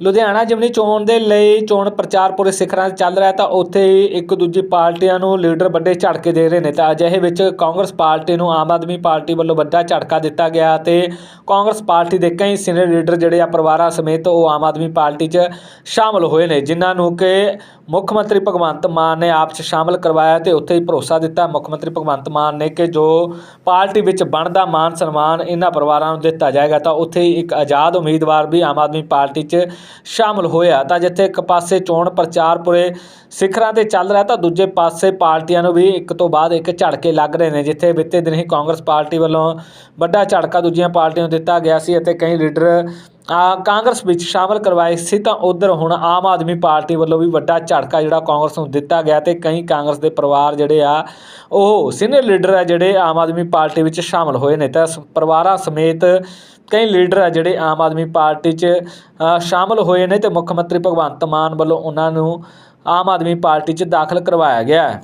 ਲੁਧਿਆਣਾ ਜਿਮਨੀ ਚੋਣ ਦੇ ਲਈ ਚੋਣ ਪ੍ਰਚਾਰ ਪੂਰੇ ਸਿਖਰਾਂ ਤੇ ਚੱਲ ਰਿਹਾ ਤਾਂ ਉੱਥੇ ਹੀ ਇੱਕ ਦੂਜੀ ਪਾਰਟੀਆਂ ਨੂੰ ਲੀਡਰ ਵੱਡੇ ਝਟਕੇ ਦੇ ਰਹੇ ਨੇ ਤਾਂ ਅਜਿਹੇ ਵਿੱਚ ਕਾਂਗਰਸ ਪਾਰਟੀ ਨੂੰ ਆਮ ਆਦਮੀ ਪਾਰਟੀ ਵੱਲੋਂ ਵੱਡਾ ਝਟਕਾ ਦਿੱਤਾ ਗਿਆ ਤੇ ਕਾਂਗਰਸ ਪਾਰਟੀ ਦੇ ਕਈ ਸੀਨੀਅਰ ਲੀਡਰ ਜਿਹੜੇ ਆ ਪਰਿਵਾਰਾਂ ਸਮੇਤ ਉਹ ਆਮ ਆਦਮੀ ਪਾਰਟੀ 'ਚ ਸ਼ਾਮਲ ਹੋਏ ਨੇ, ਜਿਨ੍ਹਾਂ ਨੂੰ ਕਿ ਮੁੱਖ ਮੰਤਰੀ ਭਗਵੰਤ ਮਾਨ ਨੇ ਆਪ 'ਚ ਸ਼ਾਮਲ ਕਰਵਾਇਆ ਤੇ ਉੱਥੇ ਹੀ ਭਰੋਸਾ ਦਿੱਤਾ। ਮੁੱਖ ਮੰਤਰੀ ਭਗਵੰਤ ਮਾਨ ਨੇ ਕਿ ਜੋ ਪਾਰਟੀ ਵਿੱਚ ਬਣਦਾ ਮਾਨ ਸਨਮਾਨ ਇਹਨਾਂ ਪਰਿਵਾਰਾਂ ਨੂੰ ਦਿੱਤਾ ਜਾਏਗਾ, ਤਾਂ ਉੱਥੇ ਹੀ ਇੱਕ ਆਜ਼ਾਦ ਉਮੀਦਵਾਰ ਵੀ ਆਮ ਆਦਮੀ ਪਾਰਟੀ 'ਚ ਸ਼ਾਮਲ ਹੋਇਆ। ਤਾਂ ਜਿੱਥੇ ਇੱਕ ਪਾਸੇ ਚੋਣ ਪ੍ਰਚਾਰ ਪੂਰੇ ਸਿਖਰਾਂ ਤੇ ਚੱਲ ਰਿਹਾ, ਤਾਂ ਦੂਜੇ ਪਾਸੇ ਪਾਰਟੀਆਂ ਨੂੰ ਵੀ ਇੱਕ ਤੋਂ ਬਾਅਦ ਇੱਕ ਝੜਕੇ ਲੱਗ ਰਹੇ ਨੇ, ਜਿੱਥੇ ਬੀਤੇ ਦਿਨ ਹੀ ਕਾਂਗਰਸ ਪਾਰਟੀ ਵੱਲੋਂ ਵੱਡਾ ਝੜਕਾ ਦੂਜੀਆਂ ਪਾਰਟੀਆਂ ਨੂੰ ਦਿੱਤਾ ਗਿਆ ਸੀ ਅਤੇ ਕਈ ਲੀਡਰ ਕਾਂਗਰਸ ਵਿੱਚ ਸ਼ਾਮਲ ਕਰਵਾਏ ਸੀ ਤਾਂ ਉਧਰ ਹੁਣ ਆਮ ਆਦਮੀ ਪਾਰਟੀ ਵੱਲੋਂ ਵੀ ਵੱਡਾ ਝਟਕਾ ਜਿਹੜਾ ਕਾਂਗਰਸ ਨੂੰ ਦਿੱਤਾ ਗਿਆ ਤੇ ਕਈ ਕਾਂਗਰਸ ਦੇ ਪਰਿਵਾਰ ਜਿਹੜੇ ਆ, ਉਹ ਸੀਨੀਅਰ ਲੀਡਰ ਆ ਜਿਹੜੇ ਆਮ ਆਦਮੀ ਪਾਰਟੀ ਵਿੱਚ ਸ਼ਾਮਲ ਹੋਏ ਨੇ। ਤਾਂ ਸ- ਪਰਿਵਾਰਾਂ ਸਮੇਤ ਕਈ ਲੀਡਰ ਆ ਜਿਹੜੇ ਆਮ ਆਦਮੀ ਪਾਰਟੀ 'ਚ ਸ਼ਾਮਲ ਹੋਏ ਨੇ ਤੇ ਮੁੱਖ ਮੰਤਰੀ ਭਗਵੰਤ ਮਾਨ ਵੱਲੋਂ ਉਹਨਾਂ ਨੂੰ ਆਮ ਆਦਮੀ ਪਾਰਟੀ 'ਚ ਦਾਖਲ ਕਰਵਾਇਆ ਗਿਆ।